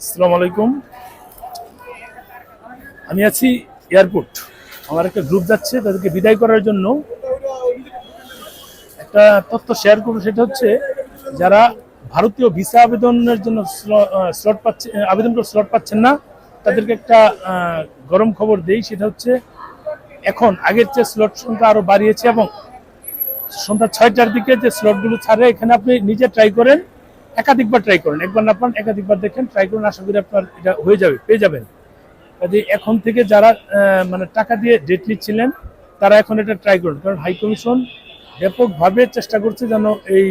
আসসালামু আলাইকুম। আমি আছি এয়ারপোর্ট। আমার একটা গ্রুপ যাচ্ছে, তাদেরকে বিদায় করার জন্য। একটা তথ্য শেয়ার করব, সেটা হচ্ছে যারা ভারতীয় ভিসা আবেদনের জন্য স্লট পাচ্ছে আবেদন করে স্লট পাচ্ছেন না, তাদেরকে একটা গরম খবর দেই, সেটা হচ্ছে এখন আগের চেয়ে স্লট সংখ্যা আরও বাড়িয়েছে এবং সন্ধ্যা ছয়টার দিকে যে স্লটগুলো ছাড়ে, এখানে আপনি নিজে ট্রাই করেন। একাধিকবার ট্রাই করেন। একবার না পান, একাধিকবার দেখেন ট্রাই করুন, আশা করি আপনার এটা হয়ে যাবে, পেয়ে যাবেন। কাজে এখন থেকে যারা মানে টাকা দিয়ে ডেট নিচ্ছিলেন, তারা এখন এটা ট্রাই করুন। কারণ হাই কমিশন ব্যাপকভাবে চেষ্টা করছে যেন এই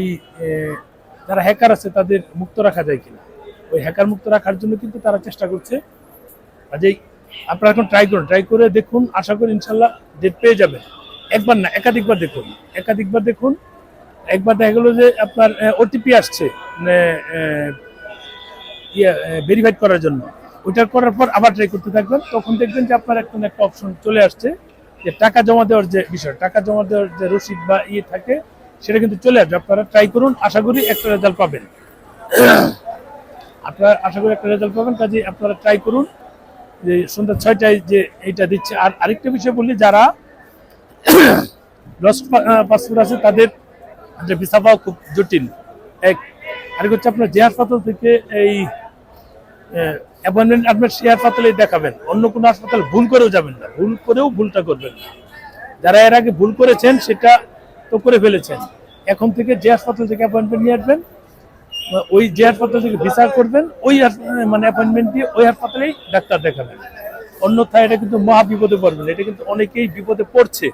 যারা হ্যাকার আছে, তাদের মুক্ত রাখা যায় কিনা। ওই হ্যাকার মুক্ত রাখার জন্য কিন্তু তারা চেষ্টা করছে। কাজেই আপনারা এখন ট্রাই করুন। ট্রাই করে দেখুন, আশা করি ইনশাল্লাহ ডেট পেয়ে যাবেন। একবার না, একাধিকবার দেখুন। একাধিকবার দেখুন একবার দেখা গেলো যে আপনার ওটিপি আসছে মানে, ইয়ে ভেরিফাইড করার জন্য। ওইটা করার পর আবার ট্রাই করতে থাকবেন তখন দেখবেন যে আপনার এখন একটা অপশন চলে আসছে যে টাকা জমা দেওয়ার যে বিষয় টাকা জমা দেওয়ার যে রসিদ বা ইয়ে থাকে সেটা কিন্তু চলে আসবে। আপনারা ট্রাই করুন আশা করি একটা রেজাল্ট পাবেন। আপনারা আশা করি একটা রেজাল্ট পাবেন কাজে আপনারা ট্রাই করুন যে সন্ধ্যা ছয়টায় যে এইটা দিচ্ছে। আর আরেকটা বিষয় বলি যারা লস পাসপোর্ট আছে তাদের যে ভিসা পাওয়া খুব জটিল। এক, আরেক হচ্ছে আপনার যে হাসপাতাল থেকে এই অ্যাপয়েন্টমেন্ট আপনার সে হাসপাতালেই দেখাবেন। অন্য কোনো হাসপাতাল ভুল করেও যাবেন না। ভুল করেও ভুলটা করবেন না। যারা এর আগে ভুল করেছেন, সেটা তো করে ফেলেছেন। এখন থেকে যে হাসপাতাল থেকে অ্যাপয়েন্টমেন্ট নিয়ে আসবেন, ওই যে হাসপাতাল থেকে ভিসা করবেন, ওই মানে অ্যাপয়েন্টমেন্ট দিয়ে ওই হাসপাতালেই ডাক্তার দেখাবেন। অন্যথায় এটা কিন্তু মহা বিপদে পড়বেন এটা কিন্তু অনেকেই বিপদে পড়ছে।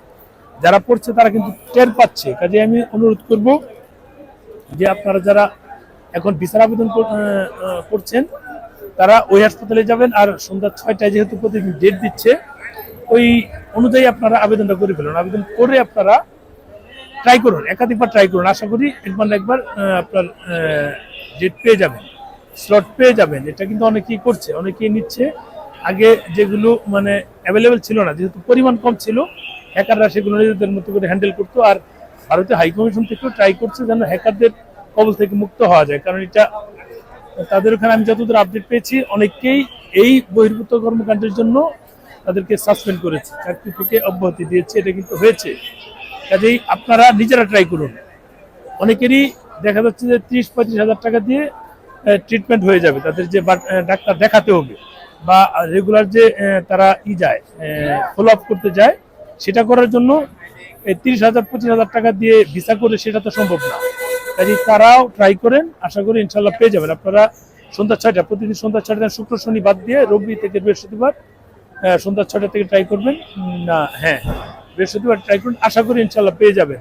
যারা পড়ছে তারা কিন্তু টের পাচ্ছে। কাজে আমি অনুরোধ করব যে আপনারা যারা এখন বিচার আবেদন করছেন, তারা ওই হাসপাতালে যাবেন আর সন্ধ্যা ছয়টায় যেহেতু প্রতিদিন ডেট দিচ্ছে, ওই অনুযায়ী আপনারা আবেদনটা করে ফেলুন। আবেদন করে আপনারা ট্রাই করুন, একাধিকবার ট্রাই করুন। আশা করি একবার না একবার আপনার ডেট পেয়ে যাবেন স্লট পেয়ে যাবেন। এটা কিন্তু অনেকেই করছে, অনেকেই নিচ্ছে। আগে যেগুলো মানে অ্যাভেলেবেল ছিল না, যেহেতু পরিমাণ কম ছিল হ্যাকাররা সেগুলো নিজেদের মতো করে হ্যান্ডেল করতো আর ভারতীয় হাই কমিশন থেকেও ট্রাই করছে যেন হ্যাকারদের কবল থেকে মুক্ত হওয়া যায়। কারণ এটা, তাদের ওখানে আমি যতদূর আপডেট পেয়েছি অনেকেই এই বহির্ভূত কর্মকাণ্ডের জন্য তাদেরকে সাসপেন্ড করেছে চাকরি থেকে অব্যাহতি দিয়েছে, এটা কিন্তু হয়েছে। কাজেই আপনারা নিজেরা ট্রাই করুন। অনেকেরই দেখা যাচ্ছে যে ত্রিশ পঁয়ত্রিশ হাজার টাকা দিয়ে ট্রিটমেন্ট হয়ে যাবে, তাদের যে ডাক্তার দেখাতে হবে। বা রেগুলার যে তারা ই যায় ফলো আপ করতে যায় সেটা করার জন্য এই তিরিশ হাজার, পঁচিশ হাজার টাকা দিয়ে ভিসা করে সেটা তো সম্ভব না। কাজে তারাও ট্রাই করেন, আশা করি ইনশাল্লাহ পেয়ে যাবেন। আপনারা সন্ধ্যা ছয়টা, প্রতিদিন সন্ধ্যা ছয়টা শুক্র, শনি বাদ দিয়ে রবি থেকে বৃহস্পতিবার সন্ধ্যা ছয়টা থেকে ট্রাই করবেন। না হ্যাঁ বৃহস্পতিবার ট্রাই করুন, আশা করি ইনশাল্লাহ পেয়ে যাবেন।